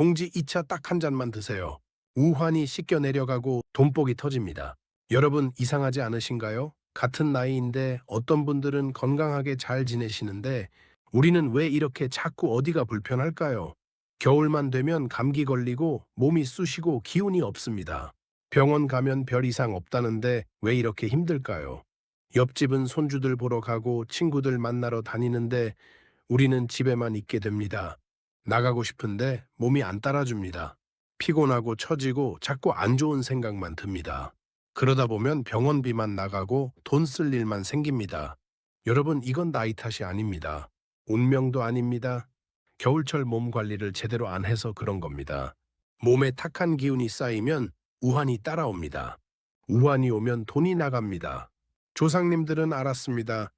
동지 2차 딱 한 잔만 드세요. 우환이 씻겨 내려가고 돈복이 터집니다. 여러분 이상하지 않으신가요? 같은 나이인데 어떤 분들은 건강하게 잘 지내시는데 우리는 왜 이렇게 자꾸 어디가 불편할까요? 겨울만 되면 감기 걸리고 몸이 쑤시고 기운이 없습니다. 병원 가면 별 이상 없다는데 왜 이렇게 힘들까요? 옆집은 손주들 보러 가고 친구들 만나러 다니는데 우리는 집에만 있게 됩니다. 나가고 싶은데 몸이 안 따라줍니다. 피곤하고 처지고 자꾸 안 좋은 생각만 듭니다. 그러다 보면 병원비만 나가고 돈 쓸 일만 생깁니다. 여러분, 이건 나이 탓이 아닙니다. 운명도 아닙니다. 겨울철 몸 관리를 제대로 안 해서 그런 겁니다. 몸에 탁한 기운이 쌓이면 우환이 따라옵니다. 우환이 오면 돈이 나갑니다. 조상님들은 알았습니다.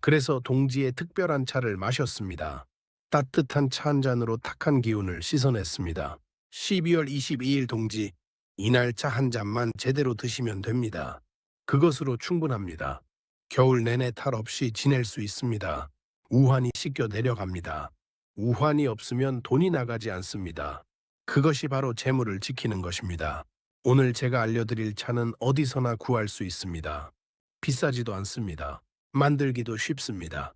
그래서 동지의 특별한 차를 마셨습니다. 따뜻한 차 한 잔으로 탁한 기운을 씻어냈습니다. 12월 22일 동지, 이날 차 한 잔만 제대로 드시면 됩니다. 그것으로 충분합니다. 겨울 내내 탈 없이 지낼 수 있습니다. 우환이 씻겨 내려갑니다. 우환이 없으면 돈이 나가지 않습니다. 그것이 바로 재물을 지키는 것입니다. 오늘 제가 알려드릴 차는 어디서나 구할 수 있습니다. 비싸지도 않습니다. 만들기도 쉽습니다.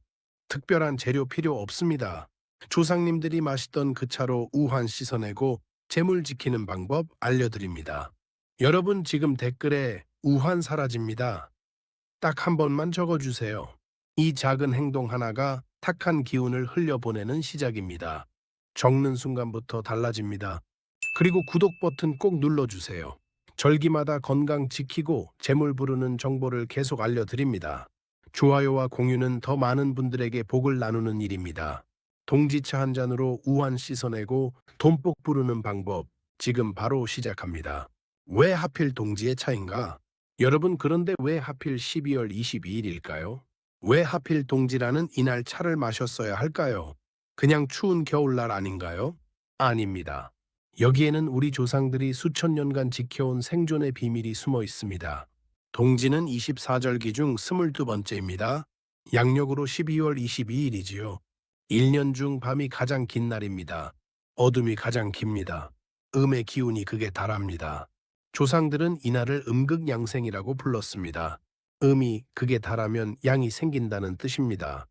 특별한 재료 필요 없습니다. 조상님들이 마시던 그 차로 우환 씻어내고 재물 지키는 방법 알려드립니다. 여러분 지금 댓글에 우환 사라집니다. 딱 한 번만 적어주세요. 이 작은 행동 하나가 탁한 기운을 흘려보내는 시작입니다. 적는 순간부터 달라집니다. 그리고 구독 버튼 꼭 눌러주세요. 절기마다 건강 지키고 재물 부르는 정보를 계속 알려드립니다. 좋아요와 공유는 더 많은 분들에게 복을 나누는 일입니다. 동지차 한 잔으로 우환 씻어내고 돈복 부르는 방법 지금 바로 시작합니다. 왜 하필 동지의 차인가? 여러분 그런데 왜 하필 12월 22일일까요? 왜 하필 동지라는 이날 차를 마셨어야 할까요? 그냥 추운 겨울날 아닌가요? 아닙니다. 여기에는 우리 조상들이 수천 년간 지켜온 생존의 비밀이 숨어 있습니다. 동지는 24절기 중 22번째입니다. 양력으로 12월 22일이지요. 1년 중 밤이 가장 긴 날입니다. 어둠이 가장 깁니다. 음의 기운이 극에 달합니다. 조상들은 이날을 음극양생이라고 불렀습니다. 음이 극에 달하면 양이 생긴다는 뜻입니다.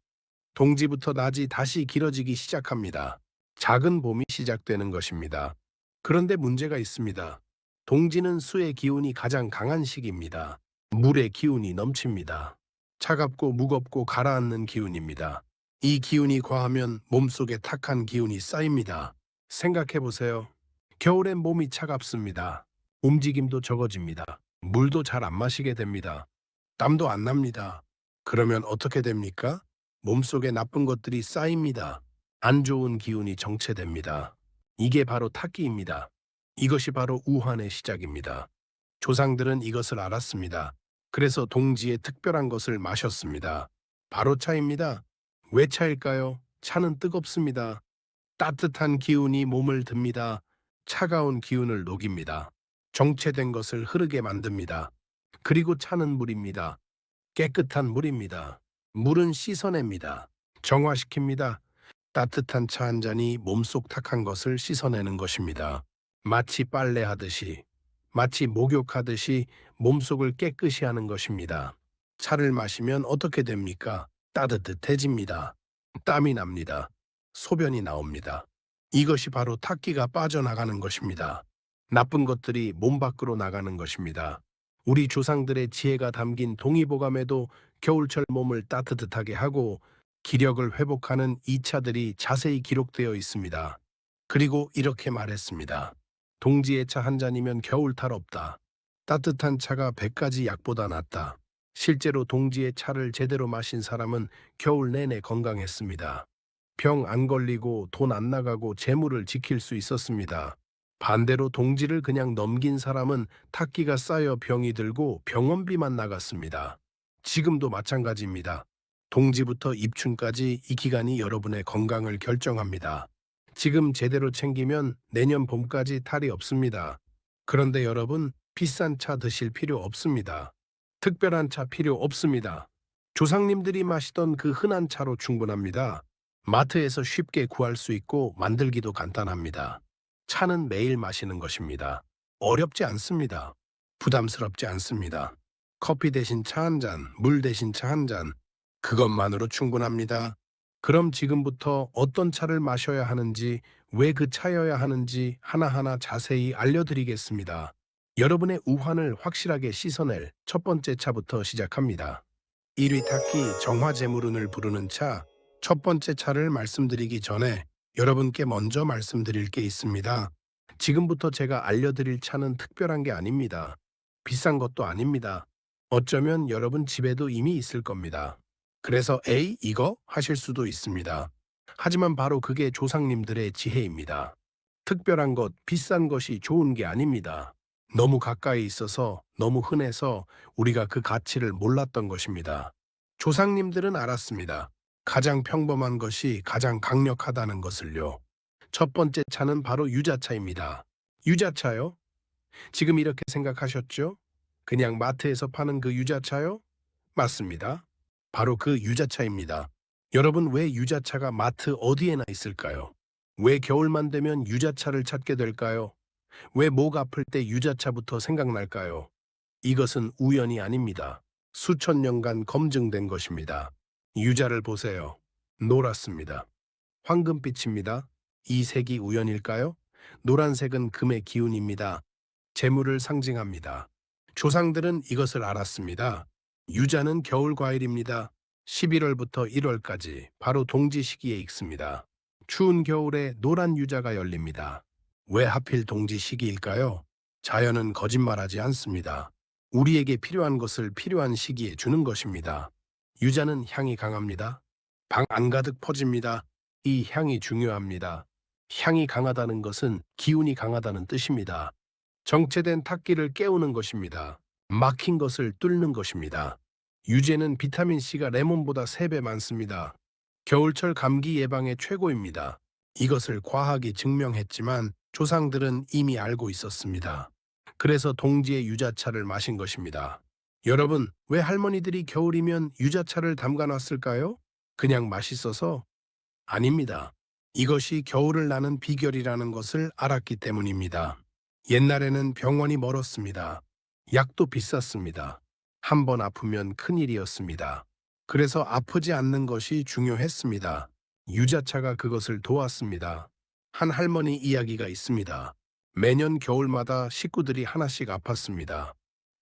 동지부터 낮이 다시 길어지기 시작합니다. 작은 봄이 시작되는 것입니다. 그런데 문제가 있습니다. 동지는 수의 기운이 가장 강한 시기입니다. 물의 기운이 넘칩니다. 차갑고 무겁고 가라앉는 기운입니다. 이 기운이 과하면 몸속에 탁한 기운이 쌓입니다. 생각해 보세요. 겨울엔 몸이 차갑습니다. 움직임도 적어집니다. 물도 잘 안 마시게 됩니다. 땀도 안 납니다. 그러면 어떻게 됩니까? 몸속에 나쁜 것들이 쌓입니다. 안 좋은 기운이 정체됩니다. 이게 바로 탁기입니다. 이것이 바로 우환의 시작입니다. 조상들은 이것을 알았습니다. 그래서 동지에 특별한 것을 마셨습니다. 바로 차입니다. 왜 차일까요? 차는 뜨겁습니다. 따뜻한 기운이 몸을 듭니다. 차가운 기운을 녹입니다. 정체된 것을 흐르게 만듭니다. 그리고 차는 물입니다. 깨끗한 물입니다. 물은 씻어냅니다. 정화시킵니다. 따뜻한 차 한 잔이 몸속 탁한 것을 씻어내는 것입니다. 마치 빨래하듯이, 마치 목욕하듯이 몸속을 깨끗이 하는 것입니다. 차를 마시면 어떻게 됩니까? 따뜻해집니다. 땀이 납니다. 소변이 나옵니다. 이것이 바로 탁기가 빠져나가는 것입니다. 나쁜 것들이 몸 밖으로 나가는 것입니다. 우리 조상들의 지혜가 담긴 동의보감에도 겨울철 몸을 따뜻하게 하고 기력을 회복하는 이 차들이 자세히 기록되어 있습니다. 그리고 이렇게 말했습니다. 동지의 차 한 잔이면 겨울 탈 없다. 따뜻한 차가 100가지 약보다 낫다. 실제로 동지의 차를 제대로 마신 사람은 겨울 내내 건강했습니다. 병 안 걸리고 돈 안 나가고 재물을 지킬 수 있었습니다. 반대로 동지를 그냥 넘긴 사람은 탁기가 쌓여 병이 들고 병원비만 나갔습니다. 지금도 마찬가지입니다. 동지부터 입춘까지 이 기간이 여러분의 건강을 결정합니다. 지금 제대로 챙기면 내년 봄까지 탈이 없습니다. 그런데 여러분, 비싼 차 드실 필요 없습니다. 특별한 차 필요 없습니다. 조상님들이 마시던 그 흔한 차로 충분합니다. 마트에서 쉽게 구할 수 있고 만들기도 간단합니다. 차는 매일 마시는 것입니다. 어렵지 않습니다. 부담스럽지 않습니다. 커피 대신 차 한 잔, 물 대신 차 한 잔. 그것만으로 충분합니다. 그럼 지금부터 어떤 차를 마셔야 하는지, 왜 그 차여야 하는지 하나하나 자세히 알려드리겠습니다. 여러분의 우환을 확실하게 씻어낼 첫 번째 차부터 시작합니다. 1위 타키 정화제물운을 부르는 차. 첫 번째 차를 말씀드리기 전에 여러분께 먼저 말씀드릴 게 있습니다. 지금부터 제가 알려드릴 차는 특별한 게 아닙니다. 비싼 것도 아닙니다. 어쩌면 여러분 집에도 이미 있을 겁니다. 그래서 에이 이거 하실 수도 있습니다. 하지만 바로 그게 조상님들의 지혜입니다. 특별한 것, 비싼 것이 좋은 게 아닙니다. 너무 가까이 있어서 너무 흔해서 우리가 그 가치를 몰랐던 것입니다. 조상님들은 알았습니다. 가장 평범한 것이 가장 강력하다는 것을요. 첫 번째 차는 바로 유자차입니다. 유자차요? 지금 이렇게 생각하셨죠? 그냥 마트에서 파는 그 유자차요? 맞습니다. 바로 그 유자차입니다. 여러분 왜 유자차가 마트 어디에나 있을까요? 왜 겨울만 되면 유자차를 찾게 될까요? 왜 목 아플 때 유자차부터 생각날까요? 이것은 우연이 아닙니다. 수천 년간 검증된 것입니다. 유자를 보세요. 노랗습니다. 황금빛입니다. 이 색이 우연일까요? 노란색은 금의 기운입니다. 재물을 상징합니다. 조상들은 이것을 알았습니다. 유자는 겨울 과일입니다. 11월부터 1월까지 바로 동지 시기에 익습니다. 추운 겨울에 노란 유자가 열립니다. 왜 하필 동지 시기일까요? 자연은 거짓말하지 않습니다. 우리에게 필요한 것을 필요한 시기에 주는 것입니다. 유자는 향이 강합니다. 방 안 가득 퍼집니다. 이 향이 중요합니다. 향이 강하다는 것은 기운이 강하다는 뜻입니다. 정체된 탁기를 깨우는 것입니다. 막힌 것을 뚫는 것입니다. 유제는 비타민C가 레몬보다 3배 많습니다. 겨울철 감기 예방에 최고입니다. 이것을 과학이 증명했지만 조상들은 이미 알고 있었습니다. 그래서 동지의 유자차를 마신 것입니다. 여러분, 왜 할머니들이 겨울이면 유자차를 담가놨을까요? 그냥 맛있어서? 아닙니다. 이것이 겨울을 나는 비결이라는 것을 알았기 때문입니다. 옛날에는 병원이 멀었습니다. 약도 비쌌습니다. 한 번 아프면 큰일이었습니다. 그래서 아프지 않는 것이 중요했습니다. 유자차가 그것을 도왔습니다. 한 할머니 이야기가 있습니다. 매년 겨울마다 식구들이 하나씩 아팠습니다.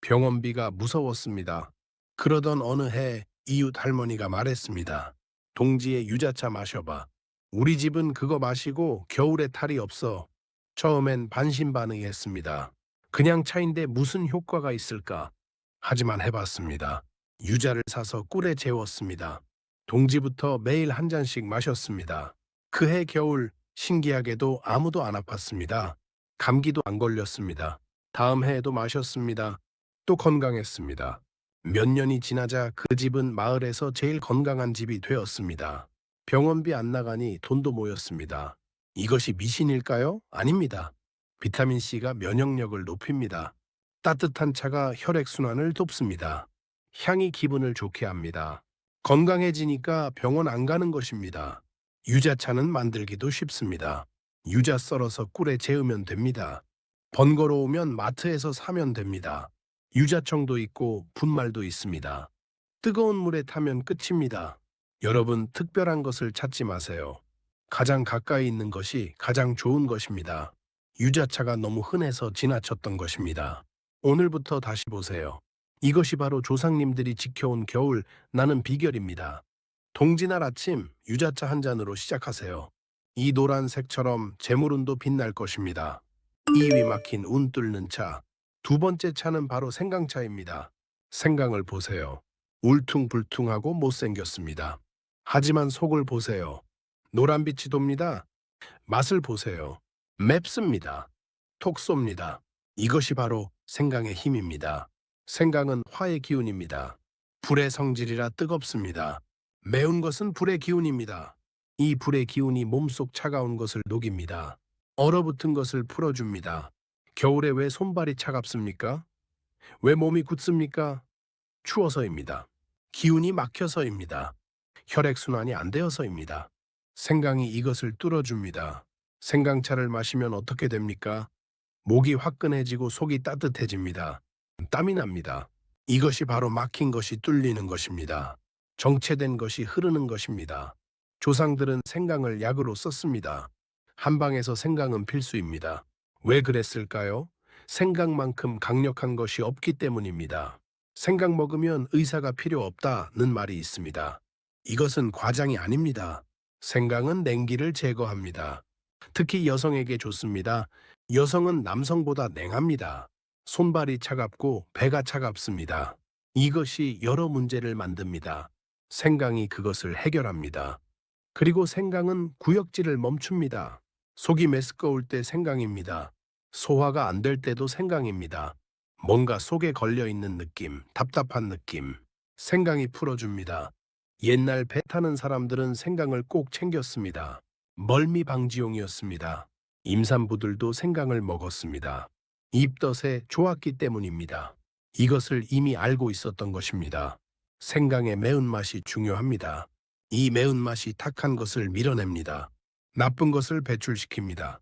병원비가 무서웠습니다. 그러던 어느 해 이웃 할머니가 말했습니다. 동지의 유자차 마셔봐. 우리 집은 그거 마시고 겨울에 탈이 없어. 처음엔 반신반의했습니다. 그냥 차인데 무슨 효과가 있을까? 하지만 해봤습니다. 유자를 사서 꿀에 재웠습니다. 동지부터 매일 한 잔씩 마셨습니다. 그해 겨울 신기하게도 아무도 안 아팠습니다. 감기도 안 걸렸습니다. 다음 해에도 마셨습니다. 또 건강했습니다. 몇 년이 지나자 그 집은 마을에서 제일 건강한 집이 되었습니다. 병원비 안 나가니 돈도 모였습니다. 이것이 미신일까요? 아닙니다. 비타민C가 면역력을 높입니다. 따뜻한 차가 혈액순환을 돕습니다. 향이 기분을 좋게 합니다. 건강해지니까 병원 안 가는 것입니다. 유자차는 만들기도 쉽습니다. 유자 썰어서 꿀에 재우면 됩니다. 번거로우면 마트에서 사면 됩니다. 유자청도 있고 분말도 있습니다. 뜨거운 물에 타면 끝입니다. 여러분 특별한 것을 찾지 마세요. 가장 가까이 있는 것이 가장 좋은 것입니다. 유자차가 너무 흔해서 지나쳤던 것입니다. 오늘부터 다시 보세요. 이것이 바로 조상님들이 지켜온 겨울 나는 비결입니다. 동지날 아침 유자차 한 잔으로 시작하세요. 이 노란색처럼 재물운도 빛날 것입니다. 이위 막힌 운 뚫는 차. 두 번째 차는 바로 생강차입니다. 생강을 보세요. 울퉁불퉁하고 못생겼습니다. 하지만 속을 보세요. 노란빛이 돕니다. 맛을 보세요. 맵습니다. 톡 쏩니다. 이것이 바로 생강의 힘입니다. 생강은 화의 기운입니다. 불의 성질이라 뜨겁습니다. 매운 것은 불의 기운입니다. 이 불의 기운이 몸속 차가운 것을 녹입니다. 얼어붙은 것을 풀어줍니다. 겨울에 왜 손발이 차갑습니까? 왜 몸이 굳습니까? 추워서입니다. 기운이 막혀서입니다. 혈액순환이 안 되어서입니다. 생강이 이것을 뚫어줍니다. 생강차를 마시면 어떻게 됩니까? 목이 화끈해지고 속이 따뜻해집니다. 땀이 납니다. 이것이 바로 막힌 것이 뚫리는 것입니다. 정체된 것이 흐르는 것입니다. 조상들은 생강을 약으로 썼습니다. 한방에서 생강은 필수입니다. 왜 그랬을까요? 생강만큼 강력한 것이 없기 때문입니다. 생강 먹으면 의사가 필요 없다는 말이 있습니다. 이것은 과장이 아닙니다. 생강은 냉기를 제거합니다. 특히 여성에게 좋습니다. 여성은 남성보다 냉합니다. 손발이 차갑고 배가 차갑습니다. 이것이 여러 문제를 만듭니다. 생강이 그것을 해결합니다. 그리고 생강은 구역질을 멈춥니다. 속이 메스꺼울 때 생강입니다. 소화가 안 될 때도 생강입니다. 뭔가 속에 걸려 있는 느낌, 답답한 느낌. 생강이 풀어줍니다. 옛날 배 타는 사람들은 생강을 꼭 챙겼습니다. 멀미 방지용이었습니다. 임산부들도 생강을 먹었습니다. 입덧에 좋았기 때문입니다. 이것을 이미 알고 있었던 것입니다. 생강의 매운맛이 중요합니다. 이 매운맛이 탁한 것을 밀어냅니다. 나쁜 것을 배출시킵니다.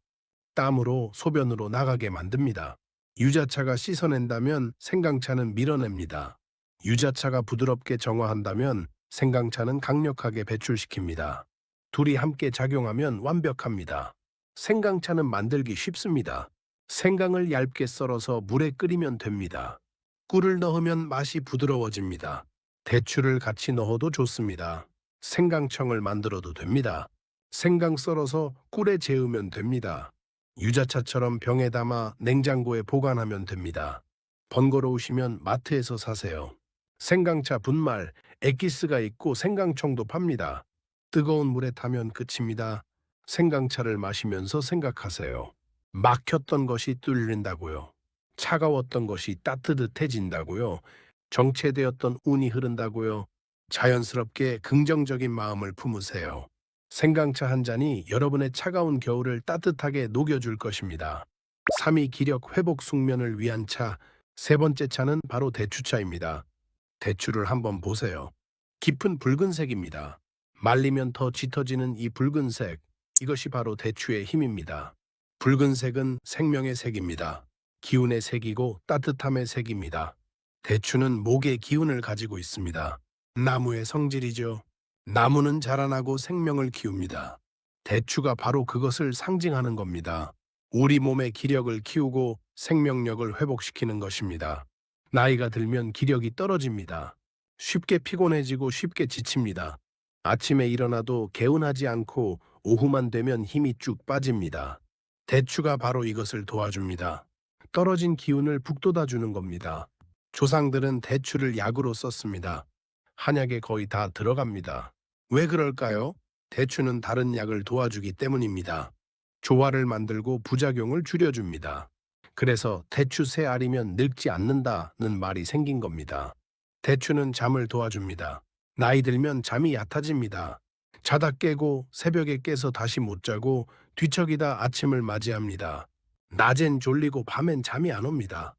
땀으로 소변으로 나가게 만듭니다. 유자차가 씻어낸다면 생강차는 밀어냅니다. 유자차가 부드럽게 정화한다면 생강차는 강력하게 배출시킵니다. 둘이 함께 작용하면 완벽합니다. 생강차는 만들기 쉽습니다. 생강을 얇게 썰어서 물에 끓이면 됩니다. 꿀을 넣으면 맛이 부드러워집니다. 대추를 같이 넣어도 좋습니다. 생강청을 만들어도 됩니다. 생강 썰어서 꿀에 재우면 됩니다. 유자차처럼 병에 담아 냉장고에 보관하면 됩니다. 번거로우시면 마트에서 사세요. 생강차 분말, 액기스가 있고 생강청도 팝니다. 뜨거운 물에 타면 끝입니다. 생강차를 마시면서 생각하세요. 막혔던 것이 뚫린다고요. 차가웠던 것이 따뜻해진다고요. 정체되었던 운이 흐른다고요. 자연스럽게 긍정적인 마음을 품으세요. 생강차 한 잔이 여러분의 차가운 겨울을 따뜻하게 녹여줄 것입니다. 3위 기력 회복 숙면을 위한 차. 세 번째 차는 바로 대추차입니다. 대추를 한번 보세요. 깊은 붉은색입니다. 말리면 더 짙어지는 이 붉은색. 이것이 바로 대추의 힘입니다. 붉은색은 생명의 색입니다. 기운의 색이고 따뜻함의 색입니다. 대추는 목의 기운을 가지고 있습니다. 나무의 성질이죠. 나무는 자라나고 생명을 키웁니다. 대추가 바로 그것을 상징하는 겁니다. 우리 몸의 기력을 키우고 생명력을 회복시키는 것입니다. 나이가 들면 기력이 떨어집니다. 쉽게 피곤해지고 쉽게 지칩니다. 아침에 일어나도 개운하지 않고 오후만 되면 힘이 쭉 빠집니다. 대추가 바로 이것을 도와줍니다. 떨어진 기운을 북돋아 주는 겁니다. 조상들은 대추를 약으로 썼습니다. 한약에 거의 다 들어갑니다. 왜 그럴까요? 대추는 다른 약을 도와주기 때문입니다. 조화를 만들고 부작용을 줄여줍니다. 그래서 대추 세 알이면 늙지 않는다는 말이 생긴 겁니다. 대추는 잠을 도와줍니다. 나이 들면 잠이 얕아집니다. 자다 깨고 새벽에 깨서 다시 못 자고 뒤척이다 아침을 맞이합니다. 낮엔 졸리고 밤엔 잠이 안 옵니다.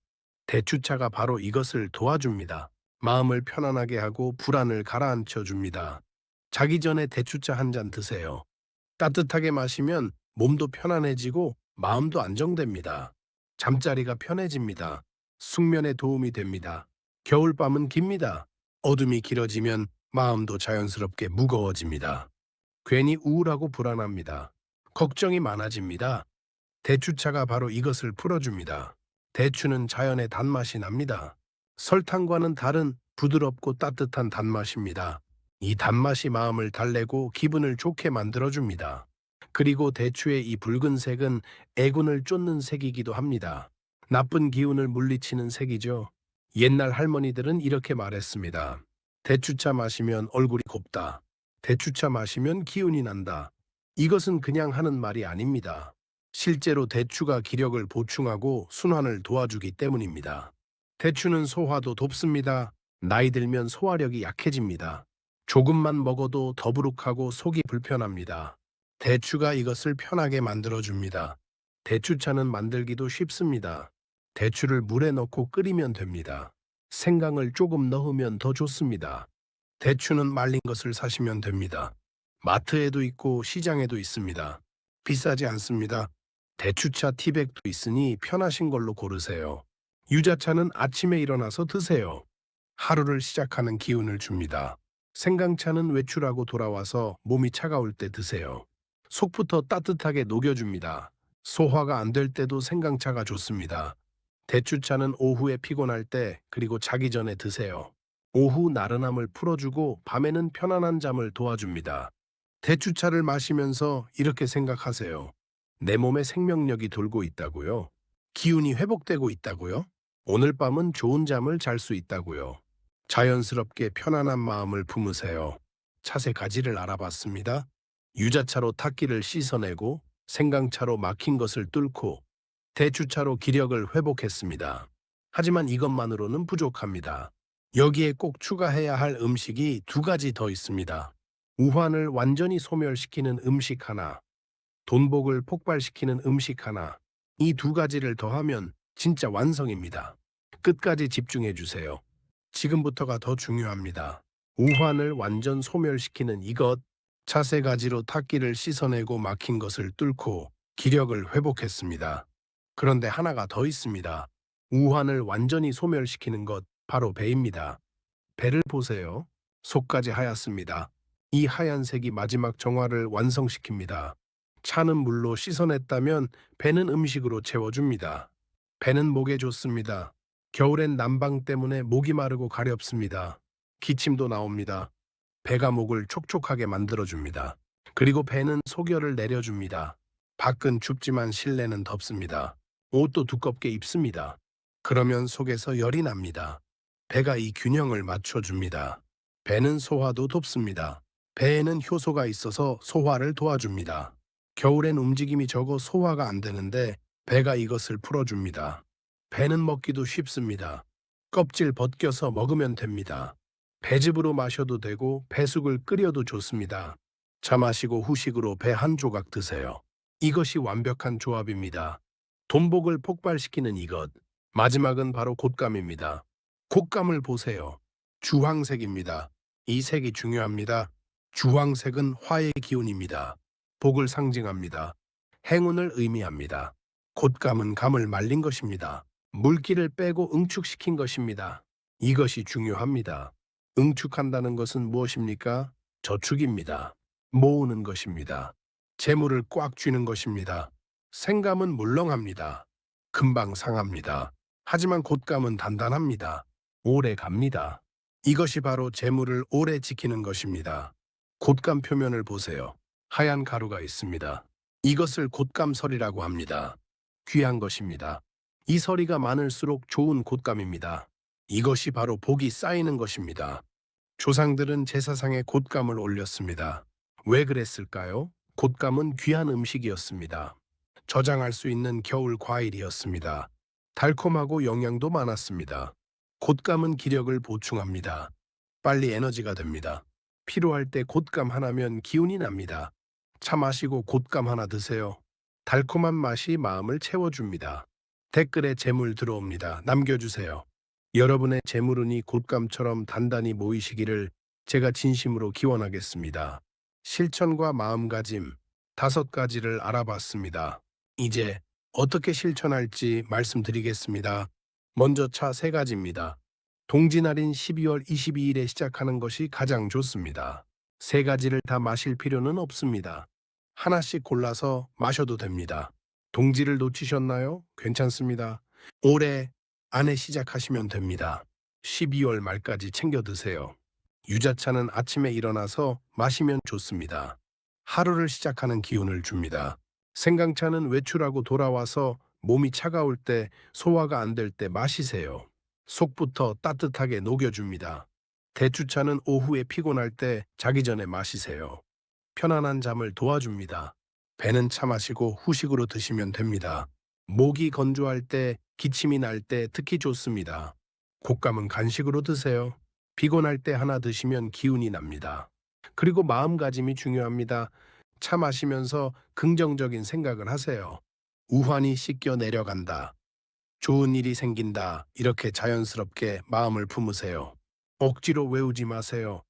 대추차가 바로 이것을 도와줍니다. 마음을 편안하게 하고 불안을 가라앉혀 줍니다. 자기 전에 대추차 한 잔 드세요. 따뜻하게 마시면 몸도 편안해지고 마음도 안정됩니다. 잠자리가 편해집니다. 숙면에 도움이 됩니다. 겨울밤은 깁니다. 어둠이 길어지면 마음도 자연스럽게 무거워집니다. 괜히 우울하고 불안합니다. 걱정이 많아집니다. 대추차가 바로 이것을 풀어줍니다. 대추는 자연의 단맛이 납니다. 설탕과는 다른 부드럽고 따뜻한 단맛입니다. 이 단맛이 마음을 달래고 기분을 좋게 만들어줍니다. 그리고 대추의 이 붉은색은 애군을 쫓는 색이기도 합니다. 나쁜 기운을 물리치는 색이죠. 옛날 할머니들은 이렇게 말했습니다. 대추차 마시면 얼굴이 곱다. 대추차 마시면 기운이 난다. 이것은 그냥 하는 말이 아닙니다. 실제로 대추가 기력을 보충하고 순환을 도와주기 때문입니다. 대추는 소화도 돕습니다. 나이 들면 소화력이 약해집니다. 조금만 먹어도 더부룩하고 속이 불편합니다. 대추가 이것을 편하게 만들어줍니다. 대추차는 만들기도 쉽습니다. 대추를 물에 넣고 끓이면 됩니다. 생강을 조금 넣으면 더 좋습니다. 대추는 말린 것을 사시면 됩니다. 마트에도 있고 시장에도 있습니다. 비싸지 않습니다. 대추차 티백도 있으니 편하신 걸로 고르세요. 유자차는 아침에 일어나서 드세요. 하루를 시작하는 기운을 줍니다. 생강차는 외출하고 돌아와서 몸이 차가울 때 드세요. 속부터 따뜻하게 녹여줍니다. 소화가 안 될 때도 생강차가 좋습니다. 대추차는 오후에 피곤할 때 그리고 자기 전에 드세요. 오후 나른함을 풀어주고 밤에는 편안한 잠을 도와줍니다. 대추차를 마시면서 이렇게 생각하세요. 내 몸에 생명력이 돌고 있다고요. 기운이 회복되고 있다고요. 오늘 밤은 좋은 잠을 잘 수 있다고요. 자연스럽게 편안한 마음을 품으세요. 차세 가지를 알아봤습니다. 유자차로 탁기를 씻어내고 생강차로 막힌 것을 뚫고 대추차로 기력을 회복했습니다. 하지만 이것만으로는 부족합니다. 여기에 꼭 추가해야 할 음식이 두 가지 더 있습니다. 우환을 완전히 소멸시키는 음식 하나, 돈복을 폭발시키는 음식 하나. 이 두 가지를 더하면 진짜 완성입니다. 끝까지 집중해 주세요. 지금부터가 더 중요합니다. 우환을 완전 소멸시키는 이것, 차세 가지로 탁기를 씻어내고 막힌 것을 뚫고 기력을 회복했습니다. 그런데 하나가 더 있습니다. 우환을 완전히 소멸시키는 것, 바로 배입니다. 배를 보세요. 속까지 하얗습니다. 이 하얀색이 마지막 정화를 완성시킵니다. 차는 물로 씻어냈다면 배는 음식으로 채워줍니다. 배는 목에 좋습니다. 겨울엔 난방 때문에 목이 마르고 가렵습니다. 기침도 나옵니다. 배가 목을 촉촉하게 만들어줍니다. 그리고 배는 소결을 내려줍니다. 밖은 춥지만 실내는 덥습니다. 옷도 두껍게 입습니다. 그러면 속에서 열이 납니다. 배가 이 균형을 맞춰줍니다. 배는 소화도 돕습니다. 배에는 효소가 있어서 소화를 도와줍니다. 겨울엔 움직임이 적어 소화가 안 되는데 배가 이것을 풀어줍니다. 배는 먹기도 쉽습니다. 껍질 벗겨서 먹으면 됩니다. 배즙으로 마셔도 되고 배숙을 끓여도 좋습니다. 차 마시고 후식으로 배 한 조각 드세요. 이것이 완벽한 조합입니다. 돈복을 폭발시키는 이것. 마지막은 바로 곶감입니다. 곶감을 보세요. 주황색입니다. 이 색이 중요합니다. 주황색은 화의 기운입니다. 복을 상징합니다. 행운을 의미합니다. 곶감은 감을 말린 것입니다. 물기를 빼고 응축시킨 것입니다. 이것이 중요합니다. 응축한다는 것은 무엇입니까? 저축입니다. 모으는 것입니다. 재물을 꽉 쥐는 것입니다. 생감은 물렁합니다. 금방 상합니다. 하지만 곶감은 단단합니다. 오래 갑니다. 이것이 바로 재물을 오래 지키는 것입니다. 곶감 표면을 보세요. 하얀 가루가 있습니다. 이것을 곶감설이라고 합니다. 귀한 것입니다. 이 서리가 많을수록 좋은 곶감입니다. 이것이 바로 복이 쌓이는 것입니다. 조상들은 제사상에 곶감을 올렸습니다. 왜 그랬을까요? 곶감은 귀한 음식이었습니다. 저장할 수 있는 겨울 과일이었습니다. 달콤하고 영양도 많았습니다. 곶감은 기력을 보충합니다. 빨리 에너지가 됩니다. 필요할 때 곶감 하나면 기운이 납니다. 차 마시고 곶감 하나 드세요. 달콤한 맛이 마음을 채워줍니다. 댓글에 재물 들어옵니다. 남겨주세요. 여러분의 재물운이 곶감처럼 단단히 모이시기를 제가 진심으로 기원하겠습니다. 실천과 마음가짐 다섯 가지를 알아봤습니다. 이제 어떻게 실천할지 말씀드리겠습니다. 먼저 차 세 가지입니다. 동지날인 12월 22일에 시작하는 것이 가장 좋습니다. 세 가지를 다 마실 필요는 없습니다. 하나씩 골라서 마셔도 됩니다. 동지를 놓치셨나요? 괜찮습니다. 올해 안에 시작하시면 됩니다. 12월 말까지 챙겨 드세요. 유자차는 아침에 일어나서 마시면 좋습니다. 하루를 시작하는 기운을 줍니다. 생강차는 외출하고 돌아와서 몸이 차가울 때 소화가 안 될 때 마시세요. 속부터 따뜻하게 녹여줍니다. 대추차는 오후에 피곤할 때 자기 전에 마시세요. 편안한 잠을 도와줍니다. 배는 차 마시고 후식으로 드시면 됩니다. 목이 건조할 때, 기침이 날 때 특히 좋습니다. 곶감은 간식으로 드세요. 피곤할 때 하나 드시면 기운이 납니다. 그리고 마음가짐이 중요합니다. 차 마시면서 긍정적인 생각을 하세요. 우환이 씻겨 내려간다. 좋은 일이 생긴다. 이렇게 자연스럽게 마음을 품으세요. 억지로 외우지 마세요.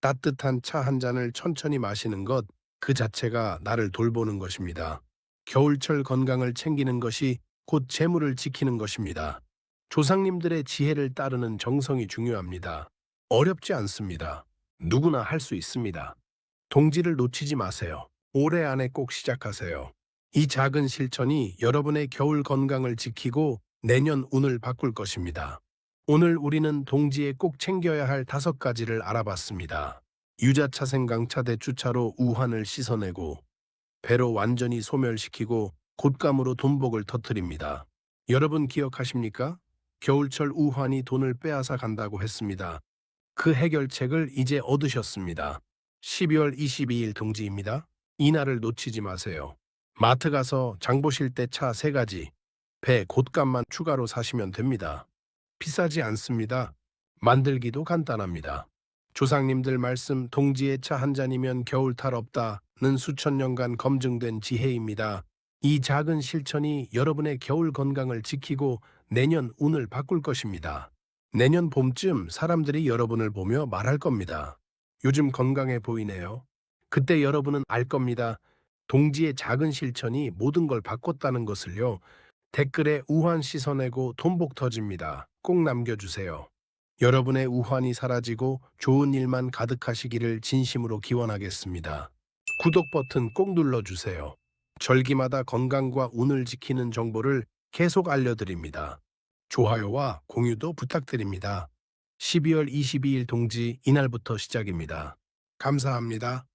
따뜻한 차 한 잔을 천천히 마시는 것, 그 자체가 나를 돌보는 것입니다. 겨울철 건강을 챙기는 것이 곧 재물을 지키는 것입니다. 조상님들의 지혜를 따르는 정성이 중요합니다. 어렵지 않습니다. 누구나 할 수 있습니다. 동지를 놓치지 마세요. 올해 안에 꼭 시작하세요. 이 작은 실천이 여러분의 겨울 건강을 지키고 내년 운을 바꿀 것입니다. 오늘 우리는 동지에 꼭 챙겨야 할 다섯 가지를 알아봤습니다. 유자차 생강차 대추차로 우환을 씻어내고 배로 완전히 소멸시키고 곶감으로 돈복을 터뜨립니다. 여러분 기억하십니까? 겨울철 우환이 돈을 빼앗아 간다고 했습니다. 그 해결책을 이제 얻으셨습니다. 12월 22일 동지입니다. 이날을 놓치지 마세요. 마트 가서 장 보실 때차세 가지, 배, 곶감만 추가로 사시면 됩니다. 비싸지 않습니다. 만들기도 간단합니다. 조상님들 말씀 동지의 차 한 잔이면 겨울 탈 없다는 수천 년간 검증된 지혜입니다. 이 작은 실천이 여러분의 겨울 건강을 지키고 내년 운을 바꿀 것입니다. 내년 봄쯤 사람들이 여러분을 보며 말할 겁니다. 요즘 건강해 보이네요. 그때 여러분은 알 겁니다. 동지의 작은 실천이 모든 걸 바꿨다는 것을요. 댓글에 우환 씻어내고 돈복 터집니다. 꼭 남겨주세요. 여러분의 우환이 사라지고 좋은 일만 가득하시기를 진심으로 기원하겠습니다. 구독 버튼 꼭 눌러주세요. 절기마다 건강과 운을 지키는 정보를 계속 알려드립니다. 좋아요와 공유도 부탁드립니다. 12월 22일 동지 이날부터 시작입니다. 감사합니다.